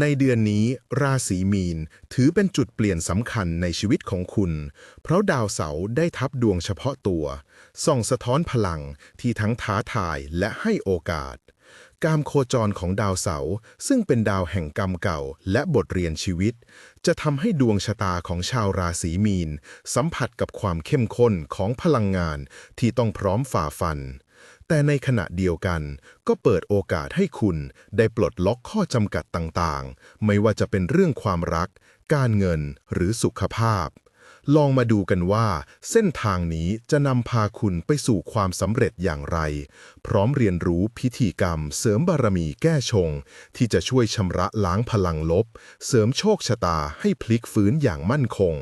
ในเดือนนี้ราศีมีนถือเป็นจุดเปลี่ยนสำคัญในชีวิตของคุณ เพราะดาวเสาร์ได้ทับดวงเฉพาะตัว ส่องสะท้อนพลังที่ทั้งท้าทายและให้โอกาส การโคจรของดาวเสาร์ซึ่งเป็นดาวแห่งกรรมเก่าและบทเรียนชีวิต จะทำให้ดวงชะตาของชาวราศีมีน สัมผัสกับความเข้มข้นของพลังงานที่ต้องพร้อมฝ่าฟัน แต่ในขณะเดียวกัน ก็เปิดโอกาสให้คุณได้ปลดล็อกข้อจำกัดต่างๆ ไม่ว่าจะเป็นเรื่องความรัก การเงินหรือสุขภาพ ลองมาดูกันว่า เส้นทางนี้จะนำพาคุณไปสู่ความสำเร็จอย่างไร พร้อมเรียนรู้พิธีกรรม เสริมบารมีแก้ชง ที่จะช่วยชำระล้างพลังลบ เสริมโชคชะตาให้พลิกฟื้นอย่างมั่นคง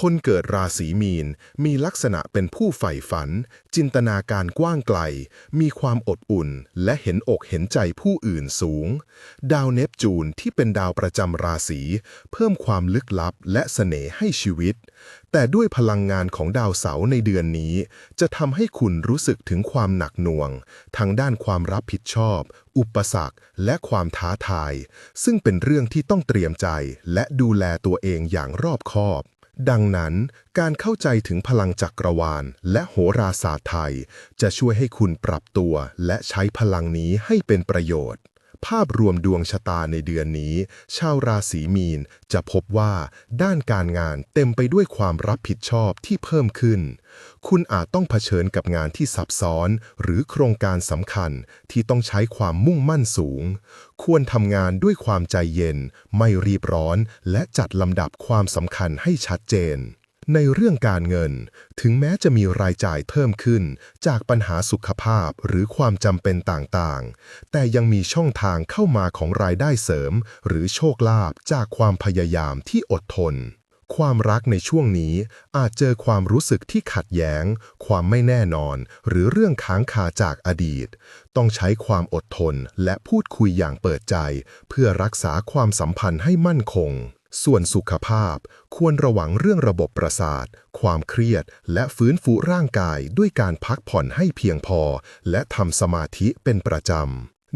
คนเกิดราศีมีน มีลักษณะเป็นผู้ใฝ่ฝัน จินตนาการกว้างไกล มีความอดอุ่น และเห็นอกเห็นใจผู้อื่นสูง ดาวเนปจูนที่เป็นดาวประจำราศีเพิ่มความลึกลับและเสน่ห์ให้ชีวิต แต่ด้วยพลังงานของดาวเสาร์ในเดือนนี้ จะทำให้คุณรู้สึกถึงความหนักหน่วง ทางด้านความรับผิดชอบ อุปสรรค และความท้าทาย ซึ่งเป็นเรื่องที่ต้องเตรียมใจและดูแลตัวเองอย่างรอบคอบ ดังนั้น การเข้าใจถึงพลังจักรวาล และโหราศาสตร์ไทย จะช่วยให้คุณปรับตัว และใช้พลังนี้ให้เป็นประโยชน์ ภาพรวมดวงชะตาในเดือนนี้ ชาวราศีมีนจะพบว่า ด้านการงานเต็มไปด้วยความรับผิดชอบที่เพิ่มขึ้น คุณอาจต้องเผชิญกับงานที่ซับซ้อน หรือโครงการสำคัญที่ต้องใช้ความมุ่งมั่นสูง ควรทำงานด้วยความใจเย็น ไม่รีบร้อน และจัดลำดับความสำคัญให้ชัดเจน ในเรื่องการเงิน ถึงแม้จะมีรายจ่ายเพิ่มขึ้น จากปัญหาสุขภาพหรือความจำเป็นต่างๆ แต่ยังมีช่องทางเข้ามาของรายได้เสริม หรือโชคลาภจากความพยายามที่อดทน ความรักในช่วงนี้อาจเจอความรู้สึกที่ขัดแย้ง ความไม่แน่นอน หรือเรื่องค้างคาจากอดีต ต้องใช้ความอดทนและพูดคุยอย่างเปิดใจ เพื่อรักษาความสัมพันธ์ให้มั่นคง ส่วนสุขภาพควรระวังเรื่องระบบประสาท ความเครียด และฟื้นฟูร่างกายด้วยการพักผ่อนให้เพียงพอ และทำสมาธิเป็นประจำ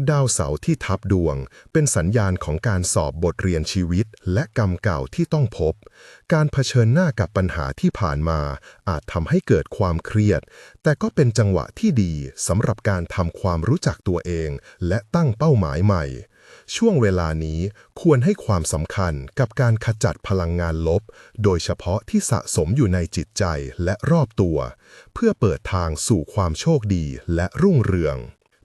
ดาวเสาร์ที่ทับดวง เป็นสัญญาณของการสอบบทเรียนชีวิต และกรรมเก่าที่ต้องพบ การเผชิญหน้ากับปัญหาที่ผ่านมา อาจทำให้เกิดความเครียด แต่ก็เป็นจังหวะที่ดีสำหรับการทำความรู้จักตัวเอง และตั้งเป้าหมายใหม่ ช่วงเวลานี้ควรให้ความสำคัญกับการขจัดพลังงานลบ โดยเฉพาะที่สะสมอยู่ในจิตใจและรอบตัว เพื่อเปิดทางสู่ความโชคดีและรุ่งเรือง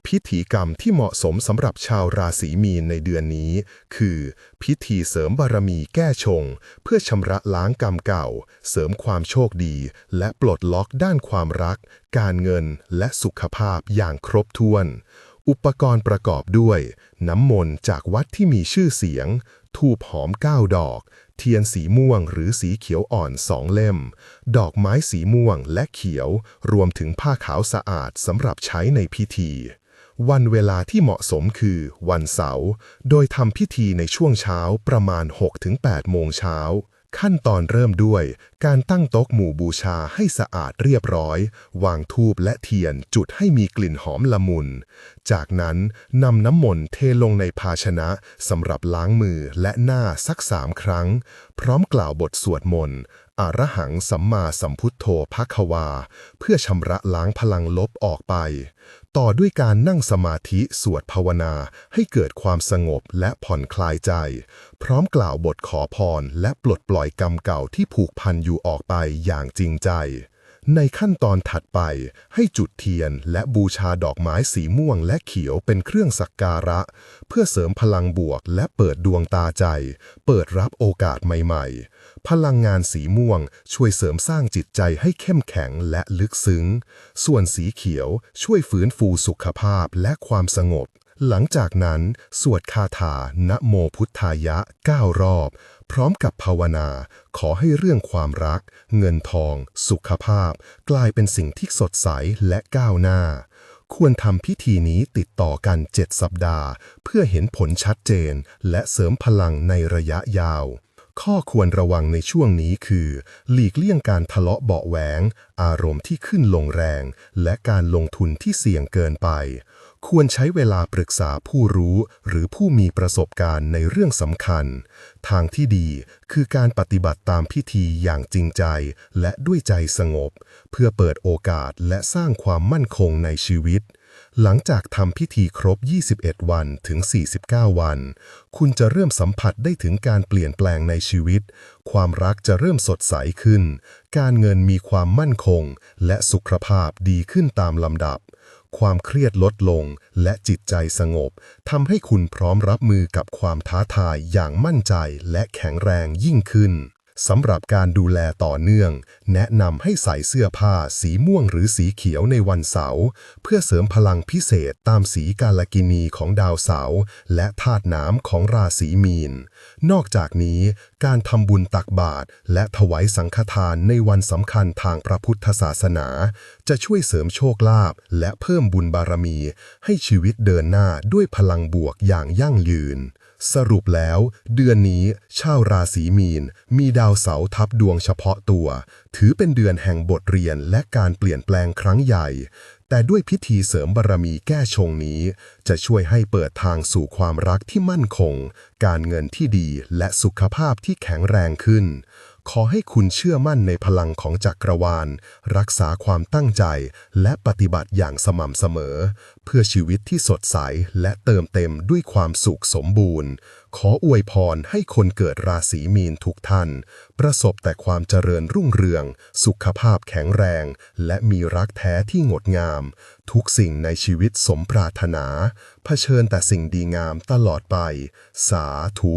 พิธีกรรมที่เหมาะสมสำหรับชาวราศีมีนในเดือนนี้ คือ พิธีเสริมบารมีแก้ชง เพื่อชำระล้างกรรมเก่า เสริมความโชคดี และปลดล็อกด้านความรัก การเงินและสุขภาพอย่างครบถ้วน อุปกรณ์ประกอบด้วย น้ำมนต์จากวัดที่มีชื่อเสียง ทูบหอม 9 ดอก เทียนสีม่วงหรือสีเขียวอ่อนสองเล่ม ดอกไม้สีม่วงและเขียว รวมถึงผ้าขาวสะอาดสำหรับใช้ในพิธี วันเวลาที่เหมาะสมคือวันเสาร์ โดยทำพิธีในช่วงเช้าประมาณ 6-8 โมงเช้า ขั้นตอนเริ่มด้วย การตั้งโต๊ะหมู่บูชาให้สะอาดเรียบร้อย วางธูปและเทียนจุดให้มีกลิ่นหอมละมุน จากนั้นนำน้ำมนต์เทลงในภาชนะสำหรับล้างมือและหน้าสักสามครั้ง พร้อมกล่าวบทสวดมนต์อารหังสัมมาสัมพุทโธภควา เพื่อชำระล้างพลังลบออกไปต่อด้วยการนั่งสมาธิสวดภาวนาให้เกิดความสงบและผ่อนคลายใจ พร้อมกล่าวบทขอพรและปลดปล่อยกรรมเก่าที่ผูกพันอยู่ออกไปอย่างจริงใจ ในขั้นตอนถัดไปให้จุดเทียนและบูชาดอกไม้สีม่วงและเขียวเป็นเครื่องสักการะ เพื่อเสริมพลังบวกและเปิดดวงตาใจ เปิดรับโอกาสใหม่ๆ พลังงานสีม่วงช่วยเสริมสร้างจิตใจให้เข้มแข็งและลึกซึ้ง ส่วนสีเขียวช่วยฟื้นฟูสุขภาพและความสงบ หลังจากนั้น สวดคาถานะโมพุทธายะ 9 รอบ พร้อมกับภาวนา ขอให้เรื่องความรัก เงินทอง สุขภาพ กลายเป็นสิ่งที่สดใสและก้าวหน้า ควรทำพิธีนี้ติดต่อกัน 7 สัปดาห์ เพื่อเห็นผลชัดเจน และเสริมพลังในระยะยาวข้อควรระวังในช่วงนี้คือ หลีกเลี่ยงการทะเลาะเบาแหวง อารมณ์ที่ขึ้นลงแรง และการลงทุนที่เสี่ยงเกินไป ควรใช้เวลาปรึกษาผู้รู้หรือผู้มีประสบการณ์ในเรื่องสำคัญ ทางที่ดีคือการปฏิบัติตามพิธีอย่างจริงใจและด้วยใจสงบ เพื่อเปิดโอกาสและสร้างความมั่นคงในชีวิต หลังจากทำพิธีครบ 21 วันถึง 49 วัน คุณจะเริ่มสัมผัสได้ถึงการเปลี่ยนแปลงในชีวิต ความรักจะเริ่มสดใสขึ้น การเงินมีความมั่นคง และสุขภาพดีขึ้นตามลำดับ ความเครียดลดลง และจิตใจสงบทำให้คุณพร้อมรับมือกับความท้าทายอย่างมั่นใจและแข็งแรงยิ่งขึ้นสำหรับการดูแลต่อเนื่อง แนะนำให้ใส่เสื้อผ้าสีม่วงหรือสีเขียวในวันเสาร์เพื่อเสริมพลังพิเศษตามสีกาลกินีของดาวเสาร์และธาตุน้ำของราศีมีน นอกจากนี้การทำบุญตักบาตรและถวายสังฆทานในวันสำคัญทางพระพุทธศาสนา จะช่วยเสริมโชคลาภและเพิ่มบุญบารมี ให้ชีวิตเดินหน้าด้วยพลังบวกอย่างยั่งยืน สรุปแล้ว เดือนนี้ ชาวราศีมีน มีดาวเสาร์ทับดวงเฉพาะตัว ถือเป็นเดือนแห่งบทเรียนและการเปลี่ยนแปลงครั้งใหญ่ แต่ด้วยพิธีเสริมบารมีแก้ชงนี้ จะช่วยให้เปิดทางสู่ความรักที่มั่นคง การเงินที่ดีและสุขภาพที่แข็งแรงขึ้น ขอให้คุณเชื่อมั่นในพลังของจักรวาล รักษาความตั้งใจและปฏิบัติอย่างสม่ำเสมอ เพื่อชีวิตที่สดใสและเติมเต็มด้วยความสุขสมบูรณ์ ขออวยพรให้คนเกิดราศีมีนทุกท่าน ประสบแต่ความเจริญรุ่งเรือง สุขภาพแข็งแรง และมีรักแท้ที่งดงาม ทุกสิ่งในชีวิตสมปรารถนา เผชิญแต่สิ่งดีงามตลอดไป สาธุ